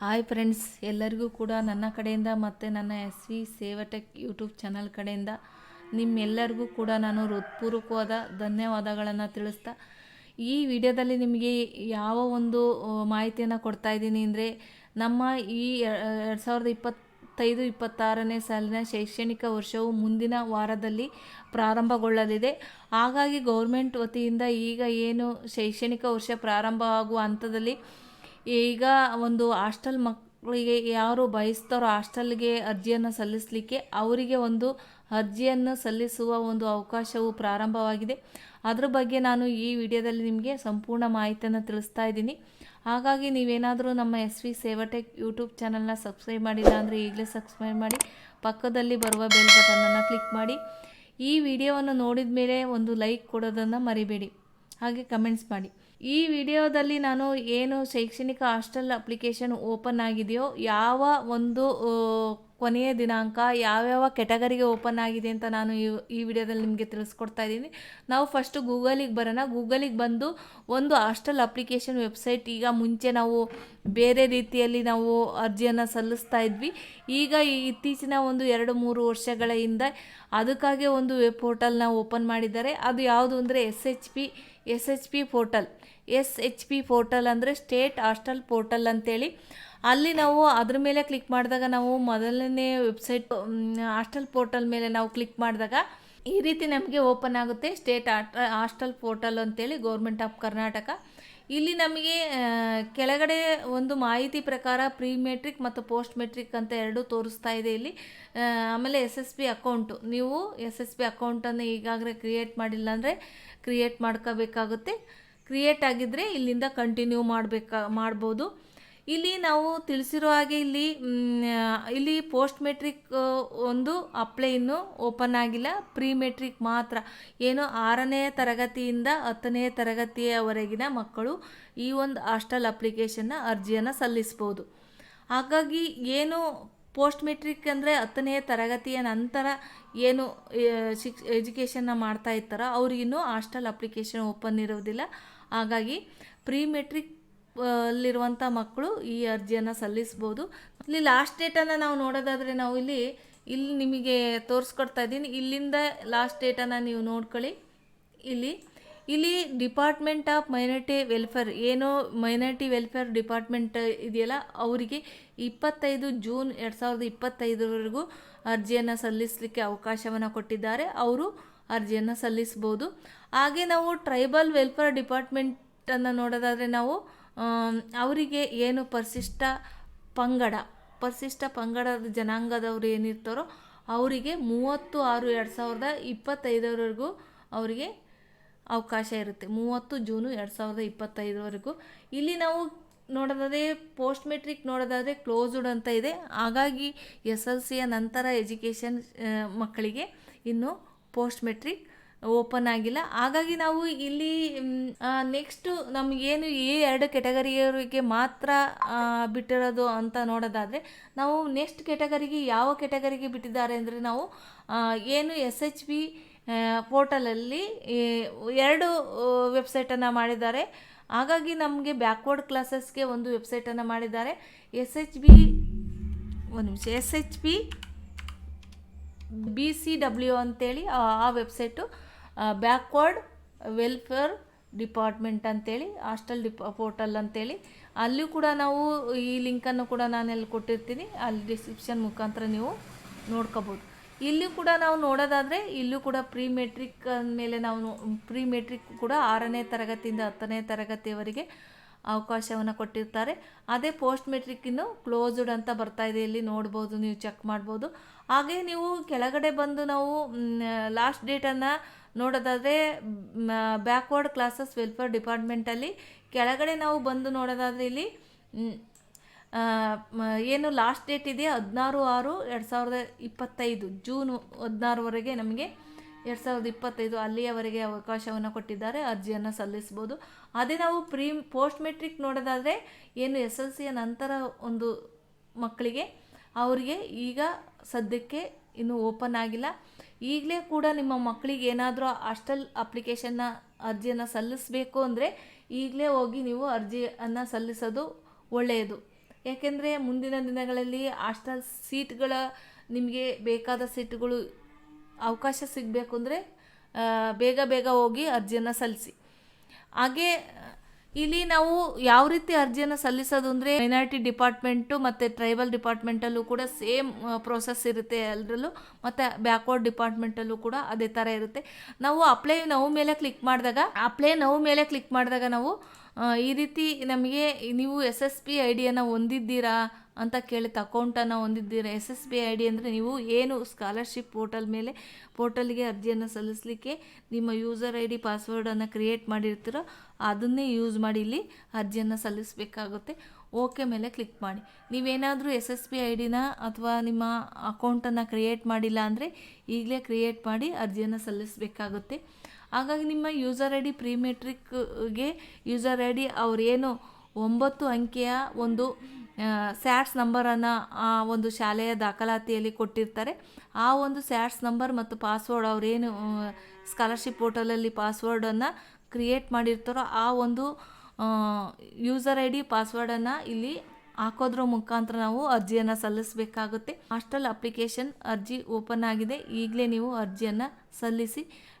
Hi friends ಎಲ್ಲರಿಗೂ ಕೂಡ ನನ್ನ ಕಡೆಯಿಂದ ಮತ್ತು ನನ್ನ S V Sevatech YouTube channel ಕಡೆಯಿಂದ ನಿಮ್ಮೆಲ್ಲರಿಗೂ ಕೂಡ ನಾನು ಹೃತ್ಪೂರ್ವಕವಾದ ಧನ್ಯವಾದಗಳನ್ನು ತಿಳಿಸ್ತಾ. ಈ ವಿಡಿಯೋದಲ್ಲಿ ನಿಮಗೆ ಯಾವ ಒಂದು ಮಾಹಿತಿಯನ್ನು ಕೊಡ್ತಾ ಇದ್ದೀನಿ ಅಂದರೆ, ನಮ್ಮ ಈ ಎರಡು ಸಾವಿರದ ಇಪ್ಪತ್ತೈದು, ಇಪ್ಪತ್ತಾರನೇ ಸಾಲಿನ ಶೈಕ್ಷಣಿಕ ವರ್ಷವು ಮುಂದಿನ ವಾರದಲ್ಲಿ ಪ್ರಾರಂಭಗೊಳ್ಳಲಿದೆ. ಹಾಗಾಗಿ ಗೌರ್ಮೆಂಟ್ ವತಿಯಿಂದ ಈಗ ಏನು ಶೈಕ್ಷಣಿಕ ವರ್ಷ ಪ್ರಾರಂಭ ಆಗುವ ಹಂತದಲ್ಲಿ ಈಗ ಒಂದು ಹಾಸ್ಟೆಲ್ ಮಕ್ಕಳಿಗೆ ಯಾರು ಬಯಸ್ತಾರೋ ಹಾಸ್ಟೆಲ್ಗೆ ಅರ್ಜಿಯನ್ನು ಸಲ್ಲಿಸಲಿಕ್ಕೆ ಅವರಿಗೆ ಒಂದು ಅರ್ಜಿಯನ್ನು ಸಲ್ಲಿಸುವ ಒಂದು ಅವಕಾಶವು ಪ್ರಾರಂಭವಾಗಿದೆ. ಅದ್ರ ಬಗ್ಗೆ ನಾನು ಈ ವಿಡಿಯೋದಲ್ಲಿ ನಿಮಗೆ ಸಂಪೂರ್ಣ ಮಾಹಿತಿಯನ್ನು ತಿಳಿಸ್ತಾ ಇದ್ದೀನಿ. ಹಾಗಾಗಿ ನೀವೇನಾದರೂ ನಮ್ಮ ಎಸ್ ವಿ ಸೇವಟೆಕ್ ಯೂಟ್ಯೂಬ್ ಚಾನಲ್ನ ಸಬ್ಸ್ಕ್ರೈಬ್ ಮಾಡಿಲ್ಲ ಅಂದರೆ ಈಗಲೇ ಸಬ್ಸ್ಕ್ರೈಬ್ ಮಾಡಿ, ಪಕ್ಕದಲ್ಲಿ ಬರುವ ಬೆಲ್ ಬಟನನ್ನು ಕ್ಲಿಕ್ ಮಾಡಿ. ಈ ವಿಡಿಯೋವನ್ನು ನೋಡಿದ ಮೇಲೆ ಒಂದು ಲೈಕ್ ಕೊಡೋದನ್ನು ಮರಿಬೇಡಿ. ಹಾಗೆ ಕಮೆಂಟ್ಸ್ ಮಾಡಿ. ಈ ವಿಡಿಯೋದಲ್ಲಿ ನಾನು ಏನು ಶೈಕ್ಷಣಿಕ ಹಾಸ್ಟೆಲ್ ಅಪ್ಲಿಕೇಶನ್ ಓಪನ್ ಆಗಿದೆಯೋ ಯಾವ ಒಂದು ಕೊನೆಯ ದಿನಾಂಕ ಯಾವ್ಯಾವ ಕೆಟಗರಿಗೆ ಓಪನ್ ಆಗಿದೆ ಅಂತ ನಾನು ಈ ವಿಡಿಯೋದಲ್ಲಿ ನಿಮಗೆ ತಿಳಿಸ್ಕೊಡ್ತಾ ಇದ್ದೀನಿ. ನಾವು ಫಸ್ಟು ಗೂಗಲಿಗೆ ಬರೋಣ. ಗೂಗಲಿಗೆ ಬಂದು ಒಂದು ಹಾಸ್ಟೆಲ್ ಅಪ್ಲಿಕೇಶನ್ ವೆಬ್ಸೈಟ್ ಈಗ ಮುಂಚೆ ನಾವು ಬೇರೆ ರೀತಿಯಲ್ಲಿ ನಾವು ಅರ್ಜಿಯನ್ನು ಸಲ್ಲಿಸ್ತಾ ಇದ್ವಿ. ಈಗ ಇತ್ತೀಚಿನ ಒಂದು ಎರಡು ಮೂರು ವರ್ಷಗಳ ಹಿಂದೆ ಅದಕ್ಕಾಗಿ ಒಂದು ವೆಬ್ ಪೋರ್ಟಲ್ನ ಓಪನ್ ಮಾಡಿದ್ದಾರೆ. ಅದು ಯಾವುದು ಅಂದರೆ S H P S H P portal S H P portal ಅಂದರೆ ಸ್ಟೇಟ್ ಹಾಸ್ಟೆಲ್ ಪೋರ್ಟಲ್ ಅಂತೇಳಿ. ಅಲ್ಲಿ ನಾವು ಅದ್ರ ಮೇಲೆ ಕ್ಲಿಕ್ ಮಾಡಿದಾಗ ನಾವು ಮೊದಲನೇ ವೆಬ್ಸೈಟ್ ಹಾಸ್ಟೆಲ್ ಪೋರ್ಟಲ್ ಮೇಲೆ ನಾವು ಕ್ಲಿಕ್ ಮಾಡಿದಾಗ ಈ ರೀತಿ ನಮಗೆ ಓಪನ್ ಆಗುತ್ತೆ. ಸ್ಟೇಟ್ ಹಾಸ್ಟೆಲ್ ಪೋರ್ಟಲ್ ಅಂತೇಳಿ ಗೌರ್ಮೆಂಟ್ ಆಫ್ ಕರ್ನಾಟಕ ಇಲ್ಲಿ ನಮಗೆ ಕೆಳಗಡೆ ಒಂದು ಮಾಹಿತಿ ಪ್ರಕಾರ ಪ್ರೀ ಮೆಟ್ರಿಕ್ ಮತ್ತು ಪೋಸ್ಟ್ ಮೆಟ್ರಿಕ್ ಅಂತ ಎರಡು ತೋರಿಸ್ತಾ ಇದೆ ಇಲ್ಲಿ. ಆಮೇಲೆ ಎಸ್ ಎಸ್ ಬಿ ಅಕೌಂಟು ನೀವು ಎಸ್ ಎಸ್ ಬಿ ಅಕೌಂಟನ್ನು ಈಗಾಗಲೇ ಕ್ರಿಯೇಟ್ ಮಾಡಿಲ್ಲ ಅಂದರೆ ಕ್ರಿಯೇಟ್ ಮಾಡ್ಕೋಬೇಕಾಗುತ್ತೆ. ಕ್ರಿಯೇಟ್ ಆಗಿದ್ದರೆ ಇಲ್ಲಿಂದ ಕಂಟಿನ್ಯೂ ಮಾಡಬೇಕಾ, ಮಾಡ್ಬೋದು. ಇಲ್ಲಿ ನಾವು ತಿಳಿಸಿರೋ ಹಾಗೆ ಇಲ್ಲಿ ಇಲ್ಲಿ ಪೋಸ್ಟ್ ಮೆಟ್ರಿಕ್ ಒಂದು ಅಪ್ಲೈ ಇನ್ನೂ ಓಪನ್ ಆಗಿಲ್ಲ. ಪ್ರೀ ಮೆಟ್ರಿಕ್ ಮಾತ್ರ. ಏನು ಆರನೇ ತರಗತಿಯಿಂದ ಹತ್ತನೇ ತರಗತಿಯವರೆಗಿನ ಮಕ್ಕಳು ಈ ಒಂದು ಹಾಸ್ಟೆಲ್ ಅಪ್ಲಿಕೇಶನ್ನ ಅರ್ಜಿಯನ್ನು ಸಲ್ಲಿಸ್ಬೋದು. ಹಾಗಾಗಿ ಏನು ಪೋಸ್ಟ್ ಮೆಟ್ರಿಕ್ ಅಂದರೆ ಹತ್ತನೇ ತರಗತಿಯ ನಂತರ ಏನು ಶಿಕ್ಷ ಎಜುಕೇಷನ್ನ ಮಾಡ್ತಾ ಇರ್ತಾರೋ ಅವ್ರಿಗಿನ್ನೂ ಹಾಸ್ಟೆಲ್ ಅಪ್ಲಿಕೇಶನ್ ಓಪನ್ ಇರೋದಿಲ್ಲ. ಹಾಗಾಗಿ ಪ್ರೀ ಮೆಟ್ರಿಕ್ ಅಲ್ಲಿರುವಂಥ ಮಕ್ಕಳು ಈ ಅರ್ಜಿಯನ್ನು ಸಲ್ಲಿಸ್ಬೋದು. ಇಲ್ಲಿ ಲಾಸ್ಟ್ ಡೇಟನ್ನು ನಾವು ನೋಡೋದಾದರೆ ನಾವು ಇಲ್ಲಿ ಇಲ್ಲಿ ನಿಮಗೆ ತೋರಿಸ್ಕೊಡ್ತಾ ಇದ್ದೀನಿ. ಇಲ್ಲಿಂದ ಲಾಸ್ಟ್ ಡೇಟನ್ನು ನೀವು ನೋಡ್ಕೊಳ್ಳಿ. ಇಲ್ಲಿ ಇಲ್ಲಿ ಡಿಪಾರ್ಟ್ಮೆಂಟ್ ಆಫ್ ಮೈನಾರಿಟಿ ವೆಲ್ಫೇರ್ ಏನೋ ಮೈನಾರಿಟಿ ವೆಲ್ಫೇರ್ ಡಿಪಾರ್ಟ್ಮೆಂಟ್ ಇದೆಯಲ್ಲ, ಅವರಿಗೆ ಇಪ್ಪತ್ತೈದು ಜೂನ್ ಎರಡು ಸಾವಿರದ ಇಪ್ಪತ್ತೈದರವರೆಗೂ ಅರ್ಜಿಯನ್ನು ಸಲ್ಲಿಸಲಿಕ್ಕೆ ಅವಕಾಶವನ್ನು ಕೊಟ್ಟಿದ್ದಾರೆ. ಅವರು ಅರ್ಜಿಯನ್ನು ಸಲ್ಲಿಸ್ಬೋದು. ಹಾಗೆ ನಾವು ಟ್ರೈಬಲ್ ವೆಲ್ಫೇರ್ ಡಿಪಾರ್ಟ್ಮೆಂಟನ್ನು ನೋಡೋದಾದರೆ ನಾವು ಅವರಿಗೆ ಏನು ಪರಿಶಿಷ್ಟ ಪಂಗಡ, ಪರಿಶಿಷ್ಟ ಪಂಗಡದ ಜನಾಂಗದವರು ಏನಿರ್ತಾರೋ ಅವರಿಗೆ ಮೂವತ್ತು ಆರು ಎರಡು ಸಾವಿರದ ಇಪ್ಪತ್ತೈದರವರೆಗೂ ಅವರಿಗೆ ಅವಕಾಶ ಇರುತ್ತೆ. ಮೂವತ್ತು ಜೂನು ಎರಡು ಸಾವಿರದ ಇಪ್ಪತ್ತೈದರವರೆಗೂ. ಇಲ್ಲಿ ನಾವು ನೋಡೋದಾದರೆ ಪೋಸ್ಟ್ ಮೆಟ್ರಿಕ್ ನೋಡೋದಾದರೆ ಕ್ಲೋಸ್ಡ್ ಅಂತ ಇದೆ. ಹಾಗಾಗಿ ಎಸ್ ಎಲ್ ಸಿಯ ನಂತರ ಎಜುಕೇಷನ್ ಮಕ್ಕಳಿಗೆ ಇನ್ನು ಪೋಸ್ಟ್ ಮೆಟ್ರಿಕ್ ಓಪನ್ ಆಗಿಲ್ಲ. ಹಾಗಾಗಿ ನಾವು ಇಲ್ಲಿ ನೆಕ್ಸ್ಟು ನಮಗೇನು ಈ ಎರಡು ಕೆಟಗರಿಯವರಿಗೆ ಮಾತ್ರ ಬಿಟ್ಟಿರೋದು ಅಂತ ನೋಡೋದಾದರೆ, ನಾವು ನೆಕ್ಸ್ಟ್ ಕೆಟಗರಿಗೆ ಯಾವ ಕೆಟಗರಿಗೆ ಬಿಟ್ಟಿದ್ದಾರೆ ಅಂದರೆ ನಾವು ಏನು ಎಸ್ ಎಚ್ ಬಿ ಪೋರ್ಟಲಲ್ಲಿ ಎರಡು ವೆಬ್ಸೈಟನ್ನು ಮಾಡಿದ್ದಾರೆ. ಹಾಗಾಗಿ ನಮಗೆ ಬ್ಯಾಕ್ವರ್ಡ್ ಕ್ಲಾಸಸ್ಗೆ ಒಂದು ವೆಬ್ಸೈಟನ್ನು ಮಾಡಿದ್ದಾರೆ. ಎಸ್ ಎಚ್ ಬಿ ಒಂದು ನಿಮಿಷ S H B B C W ಅಂತೇಳಿ ಆ ವೆಬ್ಸೈಟು ಬ್ಯಾಕ್ವರ್ಡ್ ವೆಲ್ಫೇರ್ ಡಿಪಾರ್ಟ್ಮೆಂಟ್ ಅಂತೇಳಿ ಹಾಸ್ಟೆಲ್ ಡಿಪ ಪೋರ್ಟಲ್ ಅಂತೇಳಿ. ಅಲ್ಲಿಯೂ ಕೂಡ ನಾವು ಈ ಲಿಂಕನ್ನು ಕೂಡ ನಾನು ಎಲ್ಲಿ ಕೊಟ್ಟಿರ್ತೀನಿ, ಅಲ್ಲಿ ಡಿಸ್ಕ್ರಿಪ್ಷನ್ ಮುಖಾಂತರ ನೀವು ನೋಡ್ಕೋಬೋದು. ಇಲ್ಲಿ ಕೂಡ ನಾವು ನೋಡೋದಾದರೆ, ಇಲ್ಲೂ ಕೂಡ ಪ್ರೀ ಮೆಟ್ರಿಕ್ ಮೇಲೆ ನಾವು ಪ್ರೀ ಮೆಟ್ರಿಕ್ ಕೂಡ ಆರನೇ ತರಗತಿಯಿಂದ ಹತ್ತನೇ ತರಗತಿಯವರೆಗೆ ಅವಕಾಶವನ್ನು ಕೊಟ್ಟಿರ್ತಾರೆ. ಅದೇ ಪೋಸ್ಟ್ ಮೆಟ್ರಿಕ್ ಇನ್ನು ಕ್ಲೋಸ್ಡ್ ಅಂತ ಬರ್ತಾ ಇದೆ, ಇಲ್ಲಿ ನೋಡ್ಬೋದು, ನೀವು ಚೆಕ್ ಮಾಡ್ಬೋದು. ಹಾಗೆ ನೀವು ಕೆಳಗಡೆ ಬಂದು ನಾವು ಲಾಸ್ಟ್ ಡೇಟನ್ನು ನೋಡೋದಾದರೆ ಬ್ಯಾಕ್ವರ್ಡ್ ಕ್ಲಾಸಸ್ ವೆಲ್ಫೇರ್ ಡಿಪಾರ್ಟ್ಮೆಂಟಲ್ಲಿ ಕೆಳಗಡೆ ನಾವು ಬಂದು ನೋಡೋದಾದರೆ ಇಲ್ಲಿ ಏನು ಲಾಸ್ಟ್ ಡೇಟ್ ಇದೆ ಹದಿನಾರು ಆರು ಎರಡು ಸಾವಿರದ ಇಪ್ಪತ್ತೈದು. ಜೂನ್ ಹದಿನಾರುವರೆಗೆ ನಮಗೆ ಎರಡು ಸಾವಿರದ ಇಪ್ಪತ್ತೈದು ಅಲ್ಲಿಯವರೆಗೆ ಅವಕಾಶವನ್ನು ಕೊಟ್ಟಿದ್ದಾರೆ, ಅರ್ಜಿಯನ್ನು ಸಲ್ಲಿಸ್ಬೋದು ಅದೇ ನಾವು ಪ್ರೀ ಪೋಸ್ಟ್ ಮೆಟ್ರಿಕ್ ನೋಡೋದಾದರೆ ಏನು ಎಸ್ ಎಲ್ ಸಿಯ ನಂತರ ಒಂದು ಮಕ್ಕಳಿಗೆ, ಅವರಿಗೆ ಈಗ ಸದ್ಯಕ್ಕೆ ಇನ್ನೂ ಓಪನ್ ಆಗಿಲ್ಲ. ಈಗಲೇ ಕೂಡ ನಿಮ್ಮ ಮಕ್ಕಳಿಗೆ ಏನಾದರೂ ಹಾಸ್ಟೆಲ್ ಅಪ್ಲಿಕೇಶನ್ನ ಅರ್ಜಿಯನ್ನು ಸಲ್ಲಿಸಬೇಕು ಅಂದರೆ ಈಗಲೇ ಹೋಗಿ ನೀವು ಅರ್ಜಿಯನ್ನು ಸಲ್ಲಿಸೋದು ಒಳ್ಳೆಯದು. ಯಾಕೆಂದರೆ ಮುಂದಿನ ದಿನಗಳಲ್ಲಿ ಹಾಸ್ಟೆಲ್ ಸೀಟ್ಗಳ ನಿಮಗೆ ಬೇಕಾದ ಸೀಟ್ಗಳು ಅವಕಾಶ ಸಿಗಬೇಕು ಅಂದರೆ ಬೇಗ ಬೇಗ ಹೋಗಿ ಅರ್ಜಿಯನ್ನು ಸಲ್ಲಿಸಿ. ಹಾಗೆ ಇಲ್ಲಿ ನಾವು ಯಾವ ರೀತಿ ಅರ್ಜಿಯನ್ನು ಸಲ್ಲಿಸೋದು ಅಂದರೆ ಮೈನಾರಿಟಿ ಡಿಪಾರ್ಟ್ಮೆಂಟು ಮತ್ತು ಟ್ರೈಬಲ್ ಡಿಪಾರ್ಟ್ಮೆಂಟಲ್ಲೂ ಕೂಡ ಸೇಮ್ ಪ್ರೋಸೆಸ್ ಇರುತ್ತೆ ಎಲ್ಲರಲ್ಲೂ ಮತ್ತು ಬ್ಯಾಕ್ವರ್ಡ್ ಡಿಪಾರ್ಟ್ಮೆಂಟಲ್ಲೂ ಕೂಡ ಅದೇ ಥರ ಇರುತ್ತೆ. ನಾವು ಅಪ್ಲೈ ನೋವು ಮೇಲೆ ಕ್ಲಿಕ್ ಮಾಡಿದಾಗ ಅಪ್ಲೈ ನೋವು ಮೇಲೆ ಕ್ಲಿಕ್ ಮಾಡಿದಾಗ ನಾವು ಈ ರೀತಿ ನಮಗೆ ನೀವು ಎಸ್ ಎಸ್ ಪಿ ಐ ಡಿಯನ್ನು ಹೊಂದಿದ್ದೀರಾ ಅಂತ ಕೇಳುತ್ತೆ ಅಕೌಂಟನ್ನು ಹೊಂದಿದ್ದೀರಾ? S S P I D ಅಂದರೆ ನೀವು ಏನು ಸ್ಕಾಲರ್ಶಿಪ್ ಪೋರ್ಟಲ್ ಮೇಲೆ ಪೋರ್ಟಲ್ಗೆ ಅರ್ಜಿಯನ್ನು ಸಲ್ಲಿಸಲಿಕ್ಕೆ ನಿಮ್ಮ ಯೂಸರ್ ಐ ಡಿ ಪಾಸ್ವರ್ಡನ್ನು ಕ್ರಿಯೇಟ್ ಮಾಡಿರ್ತೀರೋ ಅದನ್ನೇ ಯೂಸ್ ಮಾಡಿ ಇಲ್ಲಿ ಅರ್ಜಿಯನ್ನು ಸಲ್ಲಿಸಬೇಕಾಗುತ್ತೆ. ಓಕೆ ಮೇಲೆ ಕ್ಲಿಕ್ ಮಾಡಿ. ನೀವೇನಾದರೂ ಎಸ್ ಎಸ್ ಪಿ ಐ ಡಿನ ಅಥವಾ ನಿಮ್ಮ ಅಕೌಂಟನ್ನು ಕ್ರಿಯೇಟ್ ಮಾಡಿಲ್ಲ ಅಂದರೆ ಈಗಲೇ ಕ್ರಿಯೇಟ್ ಮಾಡಿ ಅರ್ಜಿಯನ್ನು ಸಲ್ಲಿಸಬೇಕಾಗುತ್ತೆ. ಹಾಗಾಗಿ ನಿಮ್ಮ ಯೂಸರ್ ಐ ಡಿ ಪ್ರಿಮೆಟ್ರಿಕ್ಗೆ ಯೂಸರ್ ಐ ಡಿ ಅವರೇನು ಒಂಬತ್ತು ಅಂಕೆಯ ಒಂದು ಸ್ಯಾಟ್ಸ್ ನಂಬರನ್ನು ಆ ಒಂದು ಶಾಲೆಯ ದಾಖಲಾತಿಯಲ್ಲಿ ಕೊಟ್ಟಿರ್ತಾರೆ. ಆ ಒಂದು ಸ್ಯಾಟ್ಸ್ ನಂಬರ್ ಮತ್ತು ಪಾಸ್ವರ್ಡ್ ಅವರೇನು ಸ್ಕಾಲರ್ಶಿಪ್ ಪೋರ್ಟಲಲ್ಲಿ ಪಾಸ್ವರ್ಡನ್ನು ಕ್ರಿಯೇಟ್ ಮಾಡಿರ್ತಾರೋ ಆ ಒಂದು ಯೂಸರ್ ಐ ಡಿ ಪಾಸ್ವರ್ಡನ್ನು ಇಲ್ಲಿ ಹಾಕೋದ್ರ ಮುಖಾಂತರ ನಾವು ಅರ್ಜಿಯನ್ನು ಸಲ್ಲಿಸಬೇಕಾಗುತ್ತೆ. ಹಾಸ್ಟೆಲ್ ಅಪ್ಲಿಕೇಶನ್ ಅರ್ಜಿ ಓಪನ್ ಆಗಿದೆ. ಈಗಲೇ ನೀವು ಅರ್ಜಿಯನ್ನು ಸಲ್ಲಿಸಿ